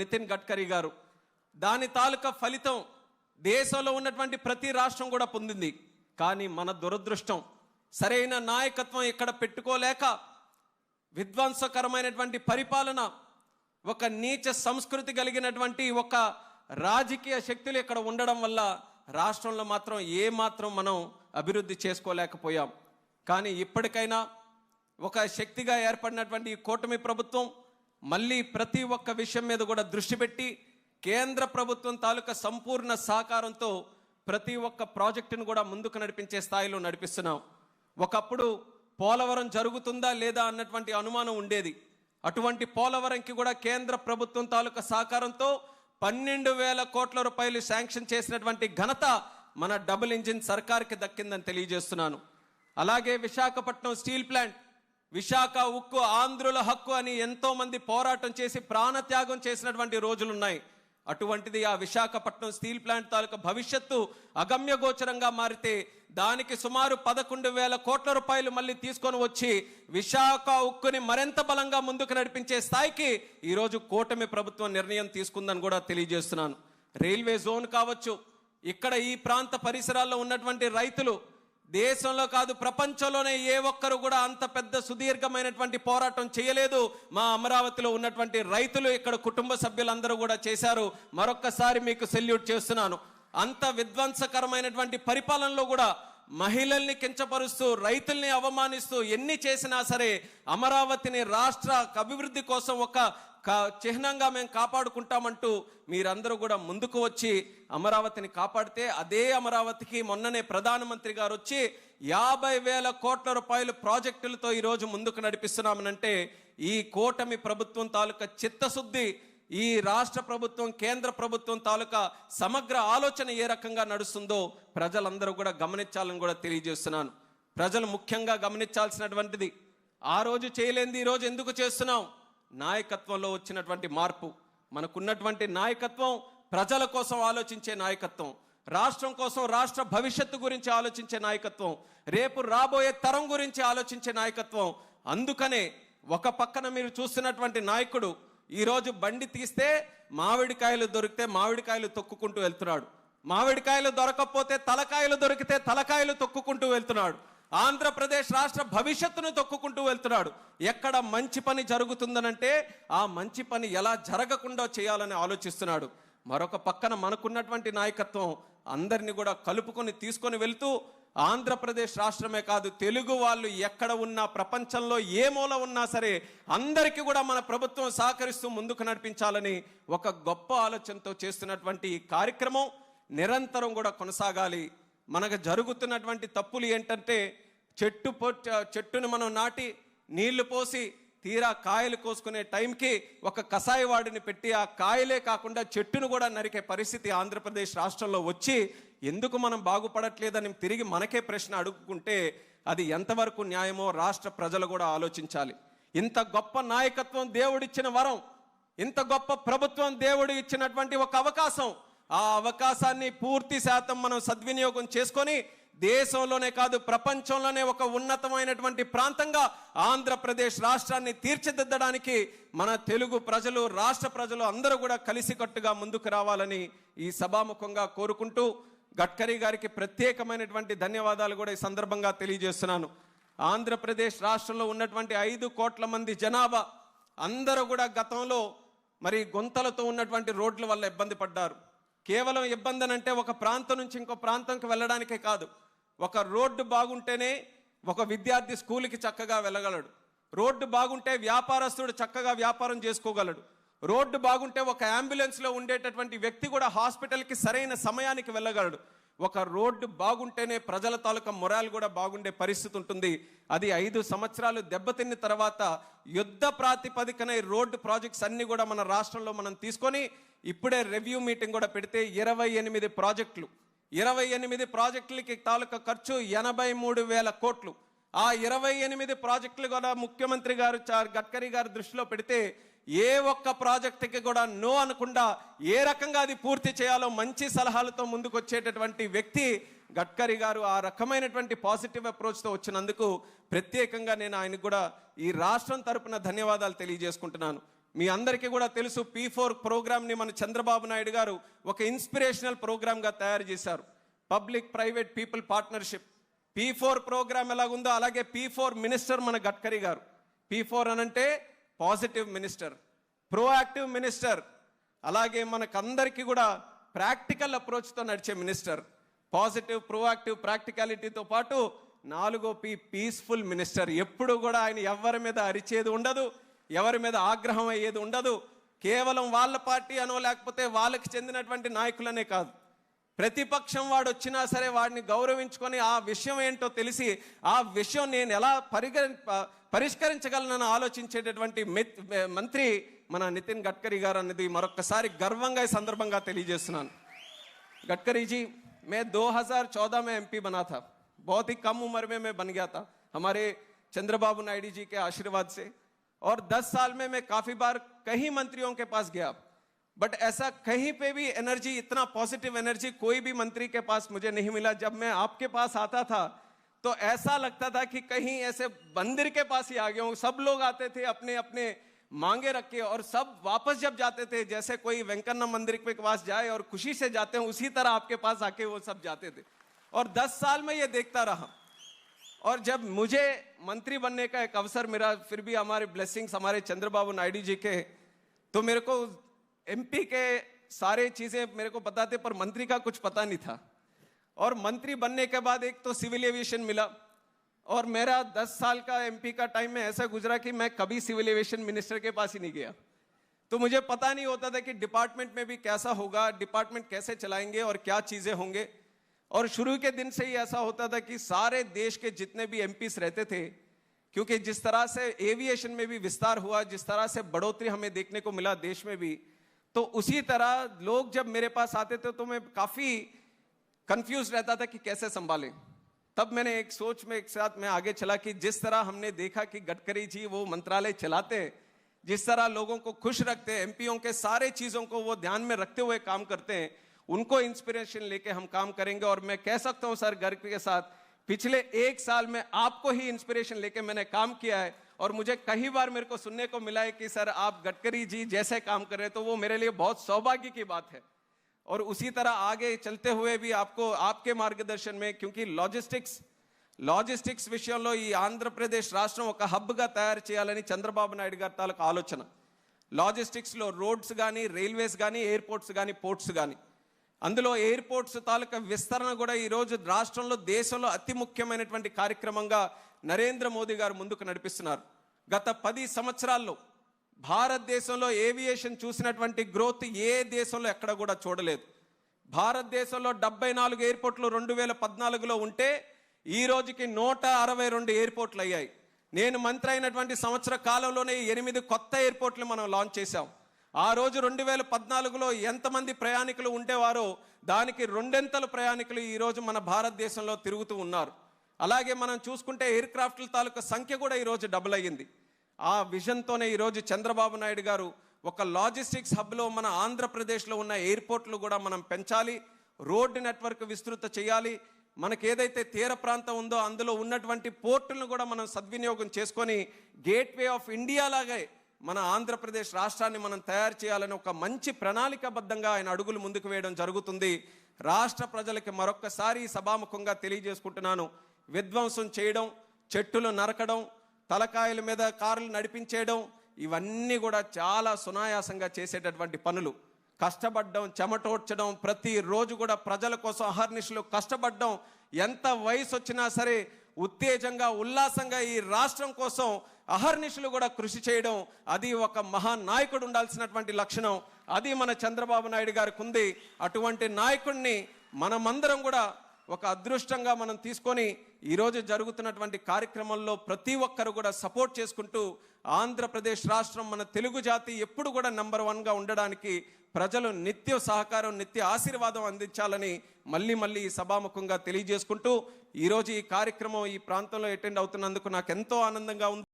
నితిన్ గడ్కరీ గారు. దాని తాలూకా ఫలితం దేశంలో ఉన్నటువంటి ప్రతి రాష్ట్రం కూడా పొందింది. కానీ మన దురదృష్టం సరైన నాయకత్వం ఇక్కడ పెట్టుకోలేక విధ్వంసకరమైనటువంటి పరిపాలన ఒక నీచ సంస్కృతి కలిగినటువంటి ఒక రాజకీయ శక్తులు ఇక్కడ ఉండడం వల్ల రాష్ట్రంలో మాత్రం ఏ మాత్రం మనం అభివృద్ధి చేసుకోలేకపోయాం. కానీ ఇప్పటికైనా ఒక శక్తిగా ఏర్పడినటువంటి ఈ కూటమి ప్రభుత్వం మళ్ళీ ప్రతి ఒక్క విషయం మీద కూడా దృష్టి పెట్టి కేంద్ర ప్రభుత్వం తాలూకా సంపూర్ణ సహకారంతో ప్రతి ఒక్క ప్రాజెక్టును కూడా ముందుకు నడిపించే స్థాయిలో నడిపిస్తున్నాం. ఒకప్పుడు పోలవరం జరుగుతుందా లేదా అన్నటువంటి అనుమానం ఉండేది. అటువంటి పోలవరంకి కూడా కేంద్ర ప్రభుత్వం తాలూకా సహకారంతో పన్నెండు వేల కోట్ల రూపాయలు శాంక్షన్ చేసినటువంటి ఘనత మన డబుల్ ఇంజిన్ సర్కార్కి దక్కిందని తెలియజేస్తున్నాను. అలాగే విశాఖపట్నం స్టీల్ ప్లాంట్ విశాఖ ఉక్కు ఆంధ్రుల హక్కు అని ఎంతోమంది పోరాటం చేసి ప్రాణత్యాగం చేసినటువంటి రోజులున్నాయి. అటువంటిది ఆ విశాఖపట్నం స్టీల్ ప్లాంట్ తాలూకా భవిష్యత్తు అగమ్య గోచరంగా మారితే దానికి సుమారు పదకొండు వేల కోట్ల రూపాయలు మళ్ళీ తీసుకొని వచ్చి విశాఖ ఉక్కుని మరింత బలంగా ముందుకు నడిపించే స్థాయికి ఈరోజు కూటమి ప్రభుత్వం నిర్ణయం తీసుకుందని కూడా తెలియజేస్తున్నాను. రైల్వే జోన్ కావచ్చు ఇక్కడ ఈ ప్రాంత పరిసరాల్లో ఉన్నటువంటి రైతులు దేశంలో కాదు ప్రపంచంలోనే ఏ ఒక్కరు కూడా అంత పెద్ద సుదీర్ఘమైనటువంటి పోరాటం చేయలేదు. మా అమరావతిలో ఉన్నటువంటి రైతులు ఇక్కడ కుటుంబ సభ్యులందరూ కూడా చేశారు. మరొక్కసారి మీకు సెల్యూట్ చేస్తున్నాను. అంత విధ్వంసకరమైనటువంటి పరిపాలనలో కూడా మహిళల్ని కించపరుస్తూ రైతుల్ని అవమానిస్తూ ఎన్ని చేసినా సరే అమరావతిని రాష్ట్ర అభివృద్ధి కోసం ఒక చిహ్నంగా మేము కాపాడుకుంటామంటూ మీరందరూ కూడా ముందుకు వచ్చి అమరావతిని కాపాడితే అదే అమరావతికి మొన్ననే ప్రధానమంత్రి గారు వచ్చి యాభై వేల కోట్ల రూపాయలు ప్రాజెక్టులతో ఈరోజు ముందుకు నడిపిస్తున్నామనంటే ఈ కూటమి ప్రభుత్వం తాలూకా చిత్తశుద్ధి ఈ రాష్ట్ర ప్రభుత్వం కేంద్ర ప్రభుత్వం తాలూకా సమగ్ర ఆలోచన ఏ రకంగా నడుస్తుందో ప్రజలందరూ కూడా గమనించాలని కూడా తెలియజేస్తున్నాను. ప్రజలు ముఖ్యంగా గమనించాల్సినటువంటిది ఆ రోజు చేయలేంది ఈ రోజు ఎందుకు చేస్తున్నాం? నాయకత్వంలో వచ్చినటువంటి మార్పు మనకున్నటువంటి నాయకత్వం ప్రజల కోసం ఆలోచించే నాయకత్వం రాష్ట్రం కోసం రాష్ట్ర భవిష్యత్తు గురించి ఆలోచించే నాయకత్వం రేపు రాబోయే తరం గురించి ఆలోచించే నాయకత్వం. అందుకనే ఒక పక్కన మీరు చూస్తున్నటువంటి నాయకుడు ఈరోజు బండి తీస్తే మామిడికాయలు దొరికితే మామిడికాయలు తొక్కుకుంటూ వెళ్తున్నాడు. మామిడికాయలు దొరకకపోతే తలకాయలు దొరికితే తలకాయలు తొక్కుకుంటూ వెళ్తున్నాడు. ఆంధ్రప్రదేశ్ రాష్ట్ర భవిష్యత్తును తొక్కుకుంటూ వెళ్తున్నాడు. ఎక్కడ మంచి పని జరుగుతుందనంటే ఆ మంచి పని ఎలా జరగకుండా చేయాలని ఆలోచిస్తున్నాడు. మరొక పక్కన మనకున్నటువంటి నాయకత్వం అందరినీ కూడా కలుపుకొని తీసుకొని వెళ్తూ ఆంధ్రప్రదేశ్ రాష్ట్రమే కాదు తెలుగు వాళ్ళు ఎక్కడ ఉన్నా ప్రపంచంలో ఏ మూల ఉన్నా సరే అందరికీ కూడా మన ప్రభుత్వం సహకరిస్తూ ముందుకు నడిపించాలని ఒక గొప్ప ఆలోచనతో చేస్తున్నటువంటి ఈ కార్యక్రమం నిరంతరం కూడా కొనసాగాలి. మనకు జరుగుతున్నటువంటి తప్పులు ఏంటంటే చెట్టు పొట్ చెట్టును మనం నాటి నీళ్ళు పోసి తీరా కాయలు కోసుకునే టైంకి ఒక కషాయవాడిని పెట్టి ఆ కాయలే కాకుండా చెట్టును కూడా నరికే పరిస్థితి ఆంధ్రప్రదేశ్ రాష్ట్రంలో వచ్చి ఎందుకు మనం బాగుపడట్లేదని తిరిగి మనకే ప్రశ్న అడుగుకుంటే అది ఎంతవరకు న్యాయమో రాష్ట్ర ప్రజలు కూడా ఆలోచించాలి. ఇంత గొప్ప నాయకత్వం దేవుడిచ్చిన వరం ఇంత గొప్ప ప్రభుత్వం దేవుడు ఇచ్చినటువంటి ఒక అవకాశం ఆ అవకాశాన్ని పూర్తి శాతం మనం సద్వినియోగం చేసుకొని దేశంలోనే కాదు ప్రపంచంలోనే ఒక ఉన్నతమైనటువంటి ప్రాంతంగా ఆంధ్రప్రదేశ్ రాష్ట్రాన్ని తీర్చిదిద్దడానికి మన తెలుగు ప్రజలు రాష్ట్ర ప్రజలు అందరూ కూడా కలిసికట్టుగా ముందుకు రావాలని ఈ సభాముఖంగా కోరుకుంటూ గడ్కరీ గారికి ప్రత్యేకమైనటువంటి ధన్యవాదాలు కూడా ఈ సందర్భంగా తెలియజేస్తున్నాను. ఆంధ్రప్రదేశ్ రాష్ట్రంలో ఉన్నటువంటి ఐదు కోట్ల మంది జనాభా అందరూ కూడా గతంలో మరి గుంతలతో ఉన్నటువంటి రోడ్ల వల్ల ఇబ్బంది పడ్డారు. కేవలం ఇబ్బంది అంటే ఒక ప్రాంతం నుంచి ఇంకో ప్రాంతంకి వెళ్ళడానికే కాదు. ఒక రోడ్డు బాగుంటేనే ఒక విద్యార్థి స్కూల్కి చక్కగా వెళ్ళగలడు. రోడ్డు బాగుంటే వ్యాపారస్తుడు చక్కగా వ్యాపారం చేసుకోగలడు. రోడ్డు బాగుంటే ఒక అంబులెన్స్లో ఉండేటటువంటి వ్యక్తి కూడా హాస్పిటల్కి సరైన సమయానికి వెళ్ళగలడు. ఒక రోడ్డు బాగుంటేనే ప్రజల తాలూకా మొరాలు కూడా బాగుండే పరిస్థితి ఉంటుంది. అది ఐదు సంవత్సరాలు దెబ్బతిన్న తర్వాత యుద్ధ ప్రాతిపదికన రోడ్డు ప్రాజెక్ట్స్ అన్నీ కూడా మన రాష్ట్రంలో మనం తీసుకొని ఇప్పుడే రివ్యూ మీటింగ్ కూడా పెడితే ఇరవై ఎనిమిది ప్రాజెక్టులు. ఇరవై ఎనిమిది ప్రాజెక్టులకి తాలూకా ఖర్చు ఎనభై మూడు వేల కోట్లు. ఆ ఇరవై ఎనిమిది ప్రాజెక్టులు కూడా ముఖ్యమంత్రి గారు గడ్కరీ గారు దృష్టిలో పెడితే ఏ ఒక్క ప్రాజెక్టుకి కూడా నో అనకుండా ఏ రకంగా అది పూర్తి చేయాలో మంచి సలహాలతో ముందుకు వచ్చేటటువంటి వ్యక్తి గడ్కరీ గారు ఆ రకమైనటువంటి పాజిటివ్ అప్రోచ్తో వచ్చినందుకు ప్రత్యేకంగా నేను ఆయనకు కూడా ఈ రాష్ట్రం తరపున ధన్యవాదాలు తెలియజేసుకుంటున్నాను. మీ అందరికీ కూడా తెలుసు పీ ఫోర్ ప్రోగ్రామ్ని మన చంద్రబాబు నాయుడు గారు ఒక ఇన్స్పిరేషనల్ ప్రోగ్రామ్గా తయారు చేశారు. Public private people partnership. P four program ఎలాగుందో అలాగే పీ ఫోర్ మినిస్టర్ మన గడ్కరీ గారు. పీ ఫోర్ అనంటే పాజిటివ్ మినిస్టర్ ప్రోయాక్టివ్ మినిస్టర్ అలాగే మనకందరికీ కూడా ప్రాక్టికల్ అప్రోచ్తో నడిచే మినిస్టర్ పాజిటివ్ ప్రోయాక్టివ్ ప్రాక్టికాలిటీతో పాటు నాలుగో పి పీస్ఫుల్ మినిస్టర్. ఎప్పుడు కూడా ఆయన ఎవరి మీద అరిచేది ఉండదు ఎవరి మీద ఆగ్రహం అయ్యేది ఉండదు. కేవలం వాళ్ళ పార్టీ అనో లేకపోతే వాళ్ళకి చెందినటువంటి నాయకులనే కాదు. ప్రతిపక్షం వాడు వచ్చినా సరే వాడిని గౌరవించుకొని ఆ విషయం ఏంటో తెలిసి ఆ విషయం నేను ఎలా పరిగణ ప- పరిష్కరించగలనని ఆలోచించేటటువంటి మెత్- మంత్రి మన నితిన్ గడ్కరీ గారు అన్నది మరొకసారి గర్వంగా ఈ సందర్భంగా తెలియజేస్తున్నాను गडकरी जी मैं 2014 में एमपी बना था बहुत ही कम उम्र में मैं बन गया था हमारे चंद्रबाबू नायडू जी के आशीर्वाद से और 10 साल में मैं काफी बार कई मंत्रियों के पास गया बट ऐसा कहीं पे भी एनर्जी इतना पॉजिटिव एनर्जी कोई भी मंत्री के पास मुझे नहीं मिला। जब मैं आपके पास आता था तो ऐसा लगता था कि कहीं ऐसे मंदिर के पास ही आ गया हूँ। सब लोग आते थे अपने अपने मांगे रख के और सब वापस जब जाते थे, जैसे कोई वेंकन्ना मंदिर के पास जाए और खुशी से जाते हैं, उसी तरह आपके पास आके वो सब जाते थे। और दस साल में ये देखता रहा। और जब मुझे मंत्री बनने का एक अवसर मिला, फिर भी हमारे ब्लेसिंग्स हमारे चंद्रबाबू नायडू जी के तो मेरे को एमपी के सारे चीज़ें मेरे को पता थे, पर मंत्री का कुछ पता नहीं था। और मंत्री बनने के बाद एक तो सिविल एविएशन मिला, और मेरा 10 साल का एमपी का टाइम में ऐसा गुजरा कि मैं कभी सिविल एविएशन मिनिस्टर के पास ही नहीं गया। तो मुझे पता नहीं होता था कि डिपार्टमेंट में भी कैसा होगा, डिपार्टमेंट कैसे चलाएँगे और क्या चीज़ें होंगे। और शुरू के दिन से ही ऐसा होता था कि सारे देश के जितने भी एमपीस रहते थे, क्योंकि जिस तरह से एविएशन में भी विस्तार हुआ, जिस तरह से बढ़ोतरी हमें देखने को मिला देश में भी तो उसी तरह लोग जब मेरे पास आते थे तो मैं काफ़ी कंफ्यूज रहता था कि कैसे संभालें। तब मैंने एक सोच में, एक साथ में आगे चला कि जिस तरह हमने देखा कि गडकरी जी वो मंत्रालय चलाते हैं, जिस तरह लोगों को खुश रखते हैं, एमपीओ के सारे चीज़ों को वो ध्यान में रखते हुए काम करते हैं, उनको इंस्पिरेशन लेके हम काम करेंगे। और मैं कह सकता हूँ सर गर्व के साथ पिछले एक साल में आपको ही इंस्पिरेशन लेके मैंने काम किया है। और मुझे कई बार मेरे को सुनने को मिला है कि सर आप गडकरी जी जैसे काम कर रहे हैं तो वो मेरे लिए बहुत सौभाग्य की बात है और उसी तरह आगे चलते हुए भी आपको आपके మార్గదర్శన్ में क्योंकि లాజిస్టిక్స్ లాజిస్టిక్స్ విషయంలో ఈ ఆంధ్రప్రదేశ్ రాష్ట్రం ఒక హబ్గా తయారు చేయాలని చంద్రబాబు నాయుడు గారి తాలూకు ఆలోచన లాజిస్టిక్స్లో రోడ్స్ కానీ రైల్వేస్ కానీ ఎయిర్పోర్ట్స్ కానీ పోర్ట్స్ కానీ అందులో ఎయిర్పోర్ట్స్ తాలూకా విస్తరణ కూడా ఈరోజు రాష్ట్రంలో దేశంలో అతి ముఖ్యమైనటువంటి కార్యక్రమంగా నరేంద్ర మోదీ గారు ముందుకు నడిపిస్తున్నారు. గత పది సంవత్సరాల్లో భారతదేశంలో ఏవియేషన్ చూసినటువంటి గ్రోత్ ఏ దేశంలో ఎక్కడ కూడా చూడలేదు. భారతదేశంలో డెబ్బై నాలుగు ఎయిర్పోర్ట్లు రెండు వేల పద్నాలుగులో ఉంటే ఈ రోజుకి నూట అరవై రెండు ఎయిర్పోర్ట్లు అయ్యాయి. నేను మంత్రి అయినటువంటి సంవత్సర కాలంలోనే ఎనిమిది కొత్త ఎయిర్పోర్ట్లు మనం లాంచ్ చేశాం. ఆ రోజు రెండు వేల పద్నాలుగులో ఎంతమంది ప్రయాణికులు ఉండేవారో దానికి రెండెంతల ప్రయాణికులు ఈ రోజు మన భారతదేశంలో తిరుగుతూ ఉన్నారు. అలాగే మనం చూసుకుంటే ఎయిర్ క్రాఫ్ట్ల తాలూకా సంఖ్య కూడా ఈరోజు డబుల్ అయ్యింది. ఆ విజన్తోనే ఈరోజు చంద్రబాబు నాయుడు గారు ఒక లాజిస్టిక్స్ హబ్లో మన ఆంధ్రప్రదేశ్లో ఉన్న ఎయిర్పోర్ట్లు కూడా మనం పెంచాలి రోడ్డు నెట్వర్క్ విస్తృత చేయాలి మనకి ఏదైతే తీర ప్రాంతం ఉందో అందులో ఉన్నటువంటి పోర్టులను కూడా మనం సద్వినియోగం చేసుకొని గేట్వే ఆఫ్ ఇండియా లాగే మన ఆంధ్రప్రదేశ్ రాష్ట్రాన్ని మనం తయారు చేయాలని ఒక మంచి ప్రణాళికాబద్ధంగా ఆయన అడుగులు ముందుకు వేయడం జరుగుతుంది. రాష్ట్ర ప్రజలకి మరొక్కసారి సభాముఖంగా తెలియజేసుకుంటున్నాను. విధ్వంసం చేయడం చెట్టులు నరకడం తలకాయల మీద కార్లు నడిపించేయడం ఇవన్నీ కూడా చాలా సునాయాసంగా చేసేటటువంటి పనులు. కష్టపడడం చెమటోడ్చడం ప్రతిరోజు కూడా ప్రజల కోసం అహర్నిశలు కష్టపడడం ఎంత వయసు వచ్చినా సరే ఉత్తేజంగా ఉల్లాసంగా ఈ రాష్ట్రం కోసం అహర్నిశలు కూడా కృషి చేయడం అది ఒక మహానాయకుడు ఉండాల్సినటువంటి లక్షణం. అది మన చంద్రబాబు నాయుడు గారికి ఉంది. అటువంటి నాయకుడిని మనమందరం కూడా ఒక అదృష్టంగా మనం తీసుకొని ఈరోజు జరుగుతున్నటువంటి కార్యక్రమంలో ప్రతి ఒక్కరు కూడా సపోర్ట్ చేసుకుంటూ ఆంధ్రప్రదేశ్ రాష్ట్రం మన తెలుగు జాతి ఎప్పుడు కూడా నెంబర్ వన్గా ఉండడానికి ప్రజలు నిత్య సహకారం నిత్య ఆశీర్వాదం అందించాలని మళ్ళీ మళ్ళీ ఈ సభాముఖంగా తెలియజేసుకుంటూ ఈరోజు ఈ కార్యక్రమం ఈ ప్రాంతంలో అటెండ్ అవుతున్నందుకు నాకు ఎంతో ఆనందంగా ఉంది.